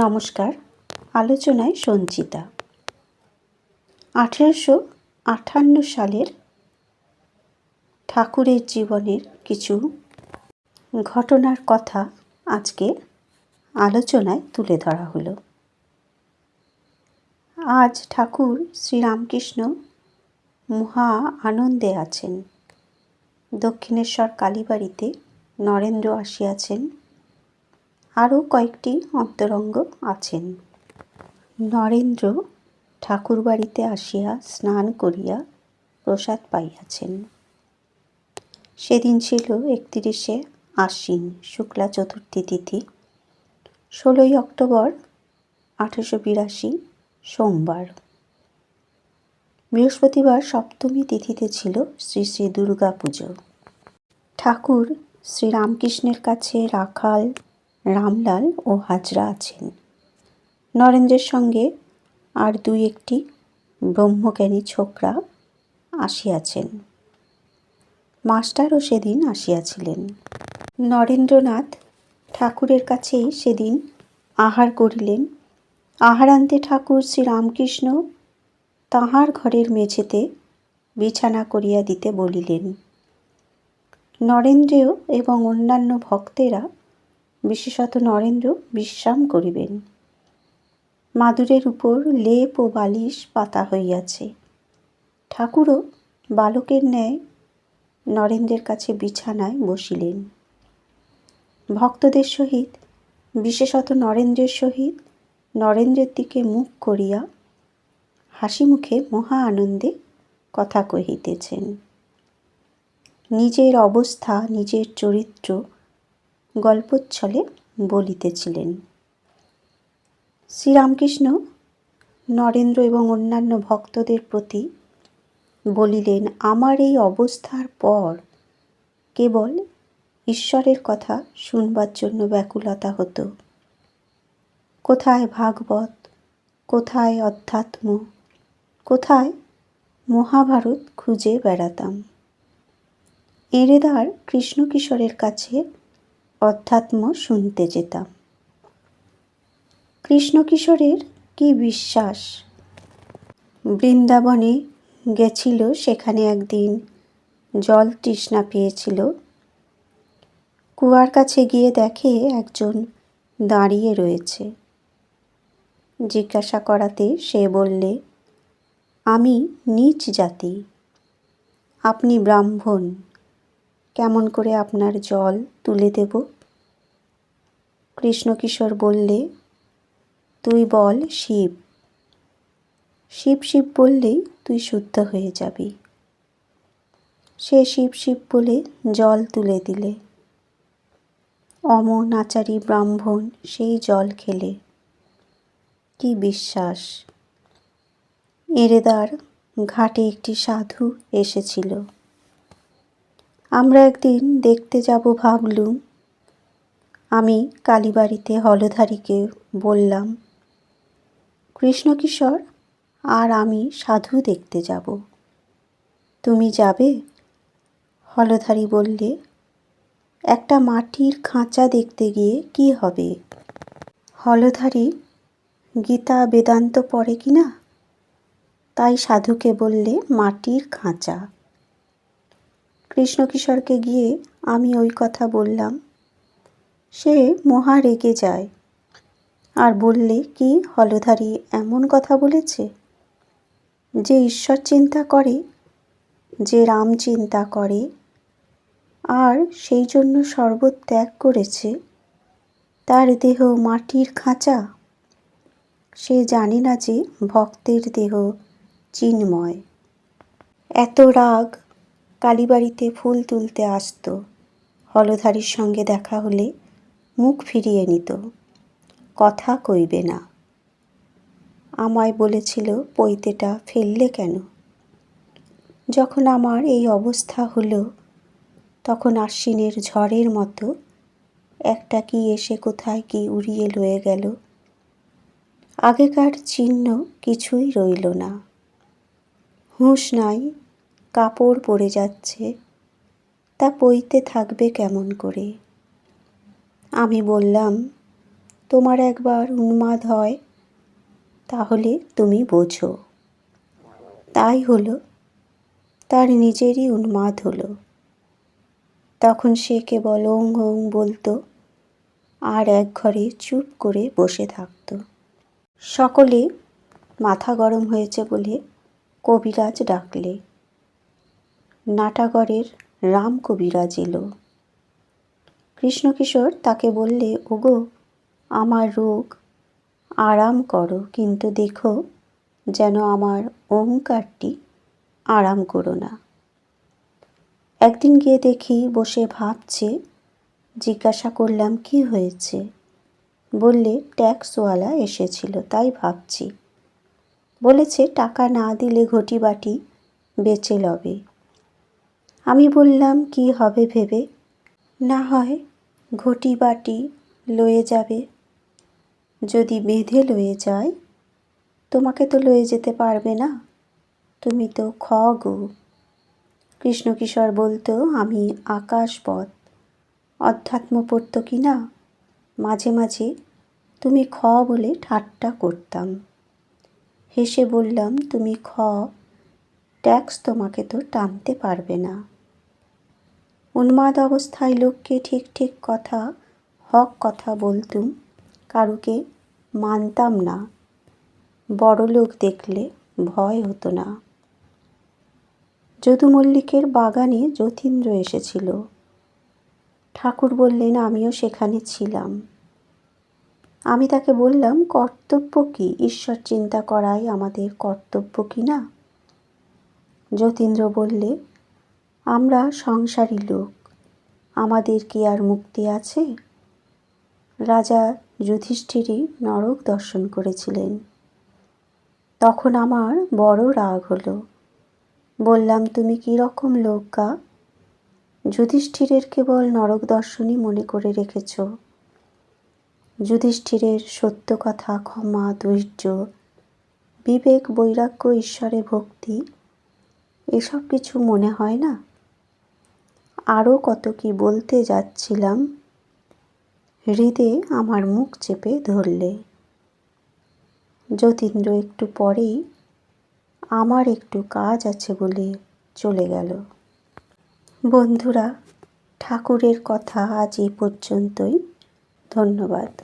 নমস্কার, আলোচনায় সঞ্চিতা। আঠেরোশো আটান্ন সালের ঠাকুরের জীবনের কিছু ঘটনার কথা আজকে আলোচনায় তুলে ধরা হলো। আজ ঠাকুর শ্রীরামকৃষ্ণ মহা আনন্দে আছেন। দক্ষিণেশ্বর কালীবাড়িতে নরেন্দ্র আসিয়াছেন। আরও কয়েকটি অন্তরঙ্গ আছেন। নরেন্দ্র ঠাকুরবাড়িতে আসিয়া স্নান করিয়া প্রসাদ পাইয়াছেন। সেদিন ছিল একত্রিশে আশ্বিন শুক্লা চতুর্থী তিথি। ষোলোই অক্টোবর আঠেরোশো বিরাশি সোমবার। বৃহস্পতিবার সপ্তমী তিথিতে ছিল শ্রী শ্রী দুর্গা পুজো। ঠাকুর শ্রীরামকৃষ্ণের কাছে রাখাল রামলাল ও হাজরা আছেন। নরেন্দ্রের সঙ্গে আর দুই একটি ব্রহ্মজ্ঞানী ছোকরা আসিয়াছেন। মাস্টারও সেদিন আসিয়াছিলেন। নরেন্দ্রনাথ ঠাকুরের কাছেই সেদিন আহার করিলেন। আহারান্তে ঠাকুর শ্রীরামকৃষ্ণ তাহার ঘরের মেঝেতে বিছানা করিয়া দিতে বলিলেন। নরেন্দ্রেও এবং অন্যান্য ভক্তেরা বিশেষত নরেন্দ্র বিশ্রাম করিবেন। মাদুরের উপর লেপ ও বালিশ পাতা হইয়াছে। ঠাকুরও বালকের ন্যায় নরেন্দ্রের কাছে বিছানায় বসিলেন। ভক্তদের সহিত, বিশেষত নরেন্দ্রের সহিত নরেন্দ্রের দিকে মুখ করিয়া হাসি মুখে মহা আনন্দে কথা কহিতেছেন। নিজের অবস্থা, নিজের চরিত্র গল্পচ্ছলে বলিতেছিলেন। শ্রীরামকৃষ্ণ নরেন্দ্র এবং অন্যান্য ভক্তদের প্রতি বলিলেন, আমার এই অবস্থার পর কেবল ঈশ্বরের কথা শুনবার জন্য ব্যাকুলতা হতো। কোথায় ভাগবত? কোথায় অধ্যাত্ম? কোথায় মহাভারত খুঁজে বেড়াতাম? এরেদার কৃষ্ণকিশোরের কাছে অধ্যাত্ম শুনতে যেতাম। কৃষ্ণকিশোরের কি বিশ্বাস? বৃন্দাবনে গেছিল সেখানে একদিন, জল তৃষ্ণা পেয়েছিল। কুয়ার কাছে গিয়ে দেখে একজন দাঁড়িয়ে রয়েছে। জিজ্ঞাসা করাতে সে বললে, আমি নিচ জাতি, আপনি ব্রাহ্মণ। কেমন করে আপনার জল তুলে দেব? কৃষ্ণকিশোর বললে, তুই বল শিব। শিব শিব বললেই তুই শুদ্ধ হয়ে যাবি। সে শিব শিব বলে জল তুলে দিলে। অমন আচারী ব্রাহ্মণ সেই জল খেলে। কি বিশ্বাস? এরেদার ঘাটে একটি সাধু এসেছিল। আমরা একদিন দেখতে যাব ভাবলুম। আমি কালীবাড়িতে হলধারীকে বললাম কৃষ্ণকিশোর আর আমি সাধু দেখতে যাব। তুমি যাবে? হলধারী বললে, একটা মাটির খাঁচা দেখতে গিয়ে কি হবে? হলধারী, গীতা বেদান্ত পড়ে কি না? তাই সাধুকে বললে, মাটির খাঁচা। কৃষ্ণকিশোরকে গিয়ে আমি ওই কথা বললাম। সে মহা রেগে যায়। আর বললে, কি, হলধারী, এমন কথা বলেছে? যে ঈশ্বর চিন্তা করে, যে রাম চিন্তা করে, আর সেই জন্য শরবত ত্যাগ করেছে। তার দেহ মাটির খাঁচা। সে জানে না যে ভক্তের দেহ চিন্ময়। এত রাগ কালীবাড়িতে ফুল তুলতে আসত। হলধারীর সঙ্গে দেখা হলে মুখ ফিরিয়ে নিত। কথা কইবে না। আমায় বলেছিল, পৈতেটা ফেললে কেন? যখন আমার এই অবস্থা হলো, তখন আশ্বিনের ঝড়ের মতো একটা কি এসে কোথায় কি উড়িয়ে লয়ে গেল। আগেকার চিহ্ন কিছুই রইল না। হুঁশ নাই কাপড় পরে যাচ্ছে। তা পইতে থাকবে কেমন করে? আমি বললাম, তোমার একবার উন্মাদ হয়, তাহলে তুমি বোঝো। তাই হলো, তার নিজেরই উন্মাদ হলো। তখন সে কেবল ওং ওং বলতো, আর এক ঘরে চুপ করে বসে থাকত। সকলে মাথা গরম হয়েছে বলে কবিরাজ ডাকলে। নাটাগড়ের রাম কবিরাজ এলো। কৃষ্ণকিশোর তাকে বললে, ওগো, আমার রোগ, আরাম করো, কিন্তু দেখো যেন আমার ওঙ্কারটি আরাম করো না। একদিন গিয়ে দেখি বসে ভাবছে, জিজ্ঞাসা করলাম, কি হয়েছে? বললে, ট্যাক্সওয়ালা এসেছিল, তাই ভাবছি। বলেছে, টাকা না দিলে ঘটি বাটি বেচে লবে। আমি বললাম, কি হবে ভেবে? না হয়, ঘটি বাটি লয়ে যাবে। যদি বেঁধে লয়ে যায়, তোমাকে তো লয়ে যেতে পারবে না। তুমি তো খ গো কৃষ্ণকিশোর বলতো, আমি আকাশপথ অধ্যাত্ম পড়তো কি না? মাঝে মাঝে তুমি খ বলে ঠাট্টা করতাম। হেসে বললাম, তুমি খ, ট্যাক্স তোমাকে তো টানতে পারবে না। উন্মাদ অবস্থায় লোককে ঠিক ঠিক কথা, হক কথা বলতুম কারুকে মানতাম না। বড় লোক দেখলে ভয় হতো না। যদু মল্লিকের বাগানে যতীন্দ্র এসেছিল। ঠাকুর বললেন, আমিও সেখানে ছিলাম। আমি তাকে বললাম, কর্তব্য কি? ঈশ্বর চিন্তা করাই আমাদের কর্তব্য কি না? যতীন্দ্র বললে আমরা সংসারী লোক। আমাদের কি আর মুক্তি আছে? রাজা যুধিষ্ঠিরই নরক দর্শন করেছিলেন। তখন আমার বড় রাগ হলো। বললাম, তুমি কী রকম লোক গা? যুধিষ্ঠিরের কেবল নরক দর্শনই মনে করে রেখেছ। যুধিষ্ঠিরের সত্য কথা, ক্ষমা, ধৈর্য, বিবেক, বৈরাগ্য, ঈশ্বরে ভক্তি, এসব কিছু মনে হয় না? আরও কত কি বলতে যাচ্ছিলাম? হৃদে আমার মুখ চেপে ধরলে। যতীন্দ্র একটু পরেই, আমার একটু কাজ আছে বলে চলে গেল। বন্ধুরা, ঠাকুরের কথা আজ এই পর্যন্তই। ধন্যবাদ।